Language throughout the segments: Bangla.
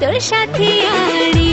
তোর সাথে আড়ি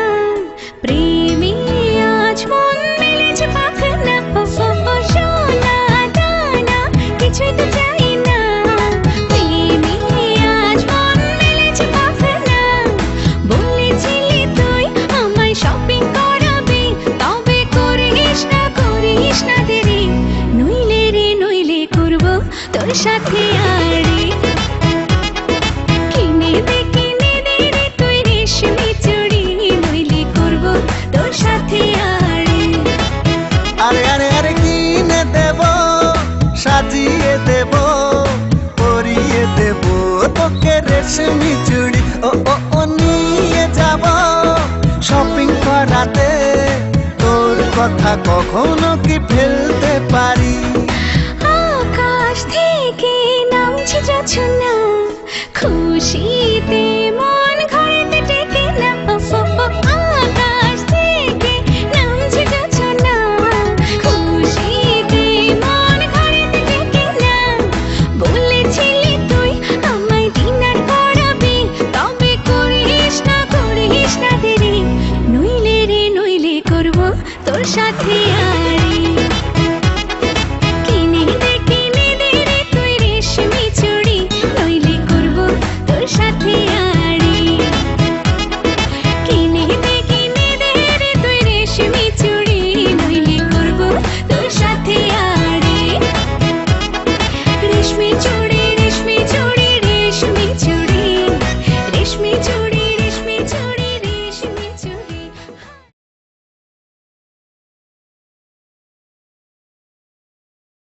তোর সাথে কিনে দে কিনে দে রে তুই রেশমি চুড়ি, নইলে করব তোর সাথে আরে। আরে আরে কিনে দেব, সাজিয়ে দেব, পরিয়ে দেব। তোকে রেশমি চুড়ি, ও ও ও, নিয়ে যাব। শপিং করাতে তোর কথা কখনো কি ফেল সাথী